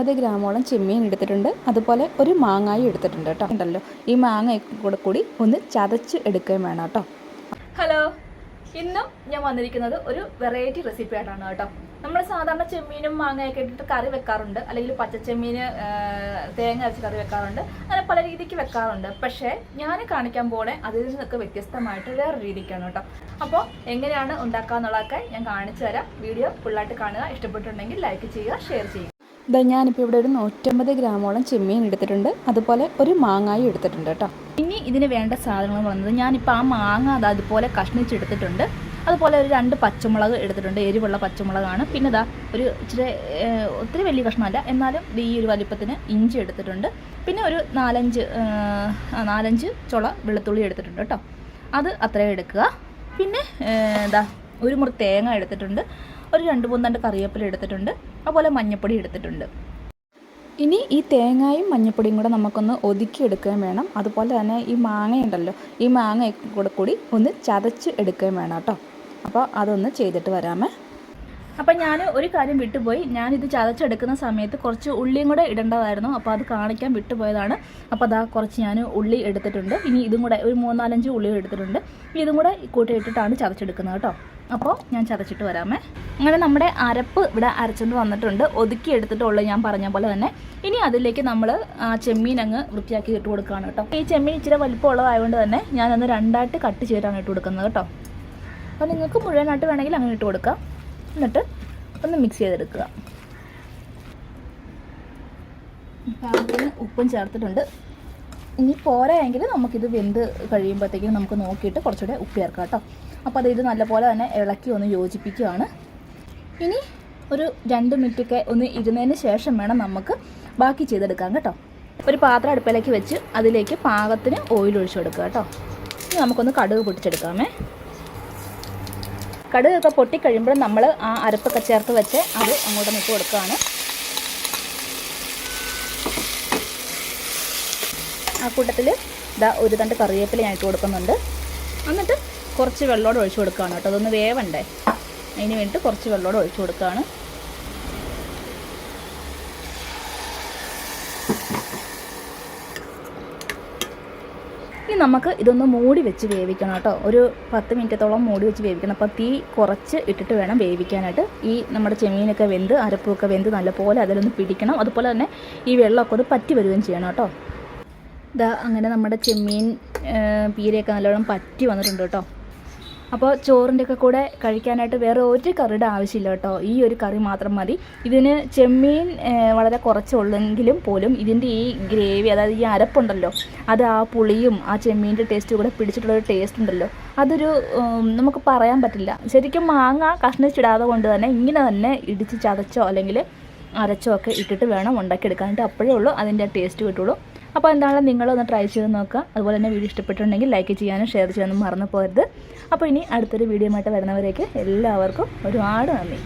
നൂറ്റമ്പത് ഗ്രാമോളം ചെമ്മീൻ എടുത്തിട്ടുണ്ട്. അതുപോലെ ഒരു മാങ്ങായും എടുത്തിട്ടുണ്ട് കേട്ടോ. ഉണ്ടല്ലോ. ഈ മാങ്ങയൊക്കെ കൂടെ കൂടി ഒന്ന് ചതച്ച് എടുക്കുകയും വേണം കേട്ടോ. ഹലോ ഇന്നും ഞാൻ വന്നിരിക്കുന്നത് ഒരു വെറൈറ്റി റെസിപ്പി ആയിട്ടാണ് കേട്ടോ. നമ്മൾ സാധാരണ ചെമ്മീനും മാങ്ങയൊക്കെ ഇട്ടിട്ട് കറി വെക്കാറുണ്ട്. അല്ലെങ്കിൽ പച്ചച്ചെമ്മീന് ആ, തേങ്ങ അരച്ച് കറി വെക്കാറുണ്ട്. അങ്ങനെ പല രീതിക്ക് വെക്കാറുണ്ട്. പക്ഷേ ഞാൻ കാണിക്കാൻ പോണേ അതിൽ നിന്നൊക്കെ വ്യത്യസ്തമായിട്ട് വേറെ രീതിക്കാണ് കേട്ടോ. അപ്പോൾ എങ്ങനെയാണ് ഉണ്ടാക്കുക എന്നുള്ളതൊക്കെ ഞാൻ കാണിച്ചു തരാം. വീഡിയോ ഫുള്ളായിട്ട് കാണുക. ഇഷ്ടപ്പെട്ടിട്ടുണ്ടെങ്കിൽ ലൈക്ക് ചെയ്യുക ഷെയർ ചെയ്യുക. ഇതാ ഞാനിപ്പോൾ ഇവിടെ ഒരു നൂറ്റമ്പത് ഗ്രാമോളം ചെമ്മീൻ എടുത്തിട്ടുണ്ട്. അതുപോലെ ഒരു മാങ്ങായും എടുത്തിട്ടുണ്ട് കേട്ടോ. ഇനി ഇതിന് വേണ്ട സാധനങ്ങൾ വന്നത് ഞാനിപ്പോൾ ആ മാങ്ങ അത് അതുപോലെ കഷ്ണിച്ചെടുത്തിട്ടുണ്ട്. അതുപോലെ ഒരു രണ്ട് പച്ചമുളക് എടുത്തിട്ടുണ്ട്. എരിവുള്ള പച്ചമുളകാണ്. പിന്നെ ഇതാ ഒരു ഇച്ചിരി ഒത്തിരി വലിയ കഷ്ണമല്ല. എന്നാലും ഈ ഒരു വലിപ്പത്തിന് ഇഞ്ചി എടുത്തിട്ടുണ്ട്. പിന്നെ ഒരു നാലഞ്ച് നാലഞ്ച് ചുള വെളുത്തുള്ളി എടുത്തിട്ടുണ്ട് കേട്ടോ. അത് അത്രയും എടുക്കുക. പിന്നെ എന്താ ഒരു മുറി തേങ്ങ എടുത്തിട്ടുണ്ട്. ഒരു രണ്ട് മൂന്ന് രണ്ട് കറിവേപ്പില എടുത്തിട്ടുണ്ട്. അതുപോലെ മഞ്ഞപ്പൊടി എടുത്തിട്ടുണ്ട്. ഇനി ഈ തേങ്ങയും മഞ്ഞപ്പൊടിയും കൂടെ നമുക്കൊന്ന് ഒതുക്കി എടുക്കുകയും വേണം. അതുപോലെ തന്നെ ഈ മാങ്ങയുണ്ടല്ലോ ഈ മാങ്ങ കൂടെ കൂടി ഒന്ന് ചതച്ച് എടുക്കുകയും വേണം കേട്ടോ. അപ്പോൾ അതൊന്ന് ചെയ്തിട്ട് വരാമേ. അപ്പം ഞാൻ ഒരു കാര്യം വിട്ടുപോയി. ഞാൻ ഇത് ചതച്ചെടുക്കുന്ന സമയത്ത് കുറച്ച് ഉള്ളിയും കൂടെ ഇടേണ്ടതായിരുന്നു. അപ്പോൾ അത് കാണിക്കാൻ വിട്ടുപോയതാണ്. അപ്പോൾ അതാ കുറച്ച് ഞാൻ ഉള്ളി എടുത്തിട്ടുണ്ട്. ഇനി ഇതും കൂടെ ഒരു മൂന്നാലഞ്ച് ഉള്ളി എടുത്തിട്ടുണ്ട്. ഇതും കൂടെ കൂട്ടി ഇട്ടിട്ടാണ് ചതച്ചെടുക്കുന്നത് കേട്ടോ. അപ്പോൾ ഞാൻ ചതച്ചിട്ട് വരാമേ. അങ്ങനെ നമ്മുടെ അരപ്പ് ഇവിടെ അരച്ചുകൊണ്ട് വന്നിട്ടുണ്ട്. ഒതുക്കി എടുത്തിട്ടുള്ളൂ ഞാൻ പറഞ്ഞ പോലെ തന്നെ. ഇനി അതിലേക്ക് നമ്മൾ ചെമ്മീൻ അങ്ങ് വൃത്തിയാക്കി ഇട്ട് കൊടുക്കുകയാണ് കേട്ടോ. ഈ ചെമ്മീൻ ഇച്ചിരി വലിപ്പമുള്ളതായതുകൊണ്ട് തന്നെ ഞാനൊന്ന് രണ്ടായിട്ട് കട്ട് ചെയ്തിട്ടാണ് ഇട്ട് കൊടുക്കുന്നത് കേട്ടോ. അപ്പോൾ നിങ്ങൾക്ക് മുഴുവനായിട്ട് വേണമെങ്കിൽ അങ്ങനെ ഇട്ട് കൊടുക്കാം. എന്നിട്ട് ഒന്ന് മിക്സ് ചെയ്തെടുക്കുക. പാകത്തിന് ഉപ്പും ചേർത്തിട്ടുണ്ട്. ഇനി പോരായെങ്കിൽ നമുക്കിത് വെന്ത് കഴിയുമ്പോഴത്തേക്കും നമുക്ക് നോക്കിയിട്ട് കുറച്ചുകൂടെ ഉപ്പ് ചേർക്കാം കേട്ടോ. അപ്പോൾ അത് ഇത് നല്ലപോലെ തന്നെ ഇളക്കി ഒന്ന് യോജിപ്പിക്കുകയാണ്. ഇനി ഒരു രണ്ട് മിനിറ്റൊക്കെ ഒന്ന് ഇരുന്നതിന് ശേഷം വേണം നമുക്ക് ബാക്കി ചെയ്തെടുക്കാം കേട്ടോ. ഒരു പാത്രം അടുപ്പിലേക്ക് വെച്ച് അതിലേക്ക് പാകത്തിന് ഓയിൽ ഒഴിച്ചു കൊടുക്കുക കേട്ടോ. ഇനി നമുക്കൊന്ന് കടുക് പൊട്ടിച്ചെടുക്കാമേ. കടുകൊക്കെ പൊട്ടിക്കഴിയുമ്പോൾ നമ്മൾ ആ അരപ്പൊക്കെ ചേർത്ത് വെച്ച് അത് അങ്ങോട്ട് നിട്ട് കൊടുക്കുകയാണ്. ആ കൂട്ടത്തിൽ ഇതാ ഒരു തണ്ട് കറിവേപ്പില ഞാൻ ഇട്ട് കൊടുക്കുന്നുണ്ട്. എന്നിട്ട് കുറച്ച് വെള്ളമോടെ ഒഴിച്ചു കൊടുക്കുകയാണ് കേട്ടോ. അതൊന്ന് വേവണ്ടേ? അതിന് വേണ്ടിയിട്ട് കുറച്ച് വെള്ളമോടെ ഒഴിച്ചു കൊടുക്കുകയാണ്. ഇനി നമുക്ക് ഇതൊന്ന് മൂടി വെച്ച് വേവിക്കണം കേട്ടോ. ഒരു പത്ത് മിനിറ്റത്തോളം മൂടി വെച്ച് വേവിക്കണം. അപ്പോൾ തീ കുറച്ച് ഇട്ടിട്ട് വേണം വേവിക്കാനായിട്ട്. ഈ നമ്മുടെ ചെമ്മീനൊക്കെ വെന്ത് അരപ്പൊക്കെ വെന്ത് നല്ലപോലെ അതിലൊന്ന് പിടിക്കണം. അതുപോലെ തന്നെ ഈ വെള്ളമൊക്കെ ഒന്ന് പറ്റി വരികയും ചെയ്യണം കേട്ടോ. ഇതാ അങ്ങനെ നമ്മുടെ ചെമ്മീൻ പീരയൊക്കെ നല്ലോണം പറ്റി വന്നിട്ടുണ്ട് കേട്ടോ. അപ്പോൾ ചോറിന്റെ ഒക്കെ കൂടെ കഴിക്കാനായിട്ട് വേറെ ഒരു കറിയുടെ ആവശ്യമില്ല കേട്ടോ. ഈ ഒരു കറി മാത്രം മതി. ഇതിന് ചെമ്മീൻ വളരെ കുറച്ചുള്ളെങ്കിലും പോലും ഇതിന്റെ ഈ ഗ്രേവി അതായത് ഈ അരപ്പുണ്ടല്ലോ അത് ആ പുളിയും ആ ചെമ്മീന്റെ ടേസ്റ്റും കൂടെ പിടിച്ചിട്ടുള്ളൊരു ടേസ്റ്റ് ഉണ്ടല്ലോ. അതൊരു നമുക്ക് പറയാൻ പറ്റില്ല. ശരിക്കും മാങ്ങ കഷ്ണിച്ചിടാതെ കൊണ്ട് തന്നെ ഇങ്ങനെ തന്നെ ഇടിച്ച് ചതച്ചോ അല്ലെങ്കിൽ അരച്ചോ ഒക്കെ ഇട്ടിട്ട് വേണം ഉണ്ടാക്കിയെടുക്കാനായിട്ട്. അപ്പോഴേ ഉള്ളൂ അതിന്റെ ടേസ്റ്റ് കിട്ടുള്ളൂ. അപ്പോൾ നിങ്ങൾ നിങ്ങളൊന്ന് ട്രൈ ചെയ്ത് നോക്കുക. അതുപോലെ തന്നെ വീഡിയോ ഇഷ്ടപ്പെട്ടിട്ടുണ്ടെങ്കിൽ ലൈക്ക് ചെയ്യാനും ഷെയർ ചെയ്യാനും മറന്നു പോകരുത്. അപ്പോൾ ഇനി അടുത്തൊരു വീഡിയോ ആയിട്ട് വരുന്നവരേക്ക് എല്ലാവർക്കും ഒരുപാട് നന്ദി.